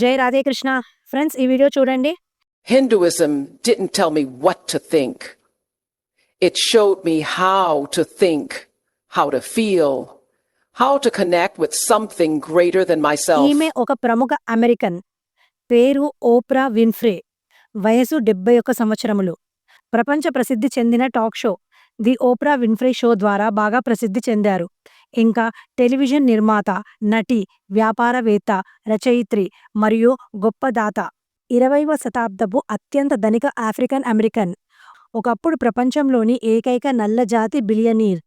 జై రాధేకృష్ణ ఫ్రెండ్స్ ఈ వీడియో చూడండి. Hinduism didn't tell me what to think it showed me how to think how to feel how to connect with something greater than myself ఈమె ఒక ప్రముఖ American. పేరు opera Winfrey. వయసు డెబ్బై ఒక సంవత్సరములు. ప్రపంచ ప్రసిద్ధి చెందిన talk show the Oprah Winfrey show ద్వారా బాగా ప్రసిద్ధి చెందారు. ఇంకా టెలివిజన్ నిర్మాత నటి వ్యాపారవేత్త రచయిత్రి మరియు గొప్ప దాత. ఇరవైవ శతాబ్దపు అత్యంత ధనిక ఆఫ్రికన్ అమెరికన్. ఒకప్పుడు ప్రపంచంలోని ఏకైక నల్లజాతి బిలియనీర్.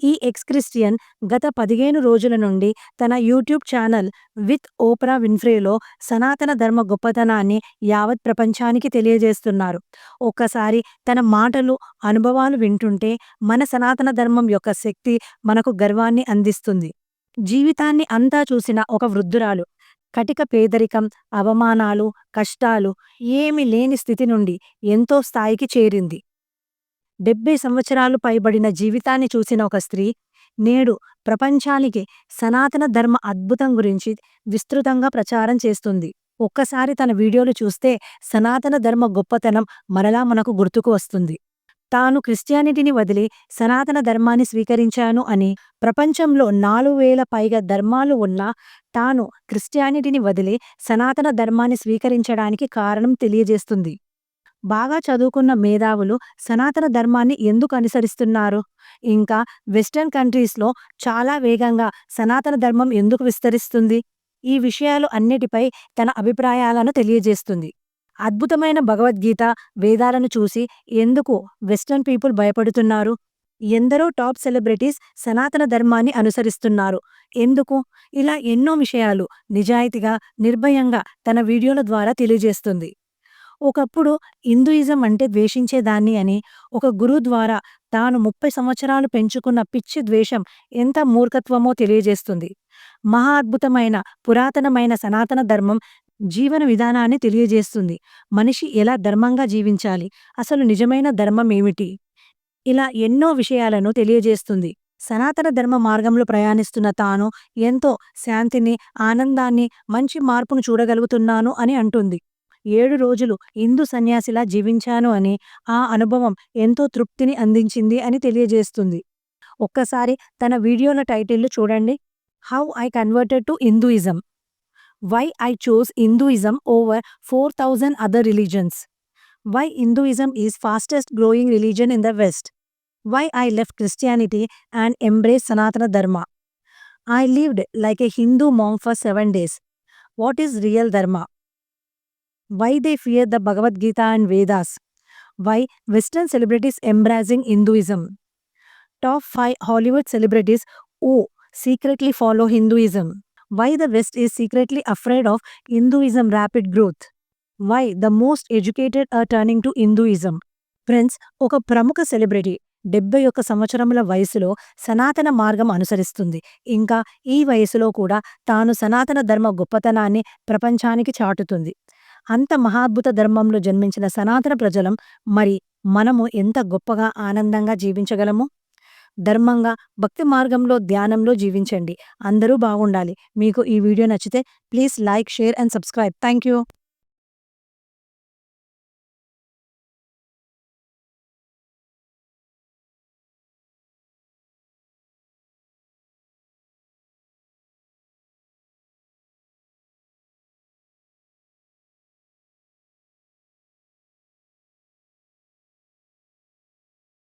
ఈ ఎక్స్ క్రిస్టియన్ గత పదిహేను రోజుల నుండి తన యూట్యూబ్ ఛానల్ విత్ ఓప్రా విన్ఫ్రేలో సనాతన ధర్మ గొప్పతనాన్ని యావత్ ప్రపంచానికి తెలియజేస్తున్నారు. ఒక్కసారి తన మాటలు అనుభవాలు వింటుంటే మన సనాతన ధర్మం యొక్క శక్తి మనకు గర్వాన్ని అందిస్తుంది. జీవితాన్ని అంతా చూసిన ఒక వృద్ధురాలు కటిక పేదరికం అవమానాలు కష్టాలు ఏమి లేని స్థితి నుండి ఎంతో స్థాయికి చేరింది. డెబ్బై సంవత్సరాలు పైబడిన జీవితాన్ని చూసిన ఒక స్త్రీ నేడు ప్రపంచానికి సనాతన ధర్మ అద్భుతం గురించి విస్తృతంగా ప్రచారం చేస్తుంది. ఒక్కసారి తన వీడియోలు చూస్తే సనాతన ధర్మ గొప్పతనం మరలా మనకు గుర్తుకు వస్తుంది. తాను క్రిస్టియానిటీని వదిలి సనాతన ధర్మాన్ని స్వీకరించాను అని ప్రపంచంలో నాలుగు వేల పైగా ధర్మాలు ఉన్నా తాను క్రిస్టియానిటీని వదిలి సనాతన ధర్మాన్ని స్వీకరించడానికి కారణం తెలియజేస్తుంది. బాగా చదువుకున్న మేధావులు సనాతన ధర్మాన్ని ఎందుకు అనుసరిస్తున్నారు? ఇంకా వెస్టర్న్ కంట్రీస్లో చాలా వేగంగా సనాతన ధర్మం ఎందుకు విస్తరిస్తుంది? ఈ విషయాలు అన్నిటిపై తన అభిప్రాయాలను తెలియజేస్తుంది. అద్భుతమైన భగవద్గీత వేదాలను చూసి ఎందుకు వెస్టర్న్ పీపుల్ భయపడుతున్నారు? ఎందరో టాప్ సెలబ్రిటీస్ సనాతన ధర్మాన్ని అనుసరిస్తున్నారు. ఎందుకు? ఇలా ఎన్నో విషయాలు నిజాయితీగా నిర్భయంగా తన వీడియోల ద్వారా తెలియజేస్తుంది. ఒకప్పుడు హిందూయిజం అంటే ద్వేషించేదాన్ని అని ఒక గురువు ద్వారా తాను ముప్పై సంవత్సరాలు పెంచుకున్న పిచ్చి ద్వేషం ఎంత మూర్ఖత్వమో తెలియజేస్తుంది. మహా అద్భుతమైన పురాతనమైన సనాతన ధర్మం జీవన విధానాన్ని తెలియజేస్తుంది. మనిషి ఎలా ధర్మంగా జీవించాలి? అసలు నిజమైన ధర్మం ఏమిటి? ఇలా ఎన్నో విషయాలను తెలియజేస్తుంది. సనాతన ధర్మ మార్గంలో ప్రయాణిస్తున్న తాను ఎంతో శాంతిని ఆనందాన్ని మంచి మార్పును చూడగలుగుతున్నాను అని అంటుంది. ఏడు రోజులు హిందూ సన్యాసిలా జీవించాను అని ఆ అనుభవం ఎంతో తృప్తిని అందించింది అని తెలియజేస్తుంది. ఒక్కసారి తన వీడియోల టైటిల్లు చూడండి. How I converted to Hinduism. Why I chose Hinduism over four thousand other religions why Hinduism is fastest growing religion in the west. Why I left Christianity and embrace Sanatana Dharma. I lived like a Hindu monk for seven days. What is real dharma? Why they fear the Bhagavad Gita and Vedas, why Western celebrities embracing Hinduism, top 5 Hollywood celebrities who secretly follow Hinduism, why the West is secretly afraid of Hinduism rapid growth, why the most educated are turning to Hinduism. Friends ఒక ప్రముఖ celebrity డెబ్బై ఒక్క సంవత్సరముల వయసులో సనాతన మార్గం అనుసరిస్తుంది ఇంకా ఈ వయసులో కూడా తాను సనాతన ధర్మ గొప్పతనాన్ని ప్రపంచానికి చాటుతుంది అంత మహాద్భుత ధర్మంలో జన్మించిన సనాతన ప్రజలం మరి మనము ఎంత గొప్పగా ఆనందంగా జీవించగలము? ధర్మంగా భక్తి మార్గంలో ధ్యానంలో జీవించండి. అందరూ బాగుండాలి. మీకు ఈ వీడియో నచ్చితే please like share and subscribe. Thank you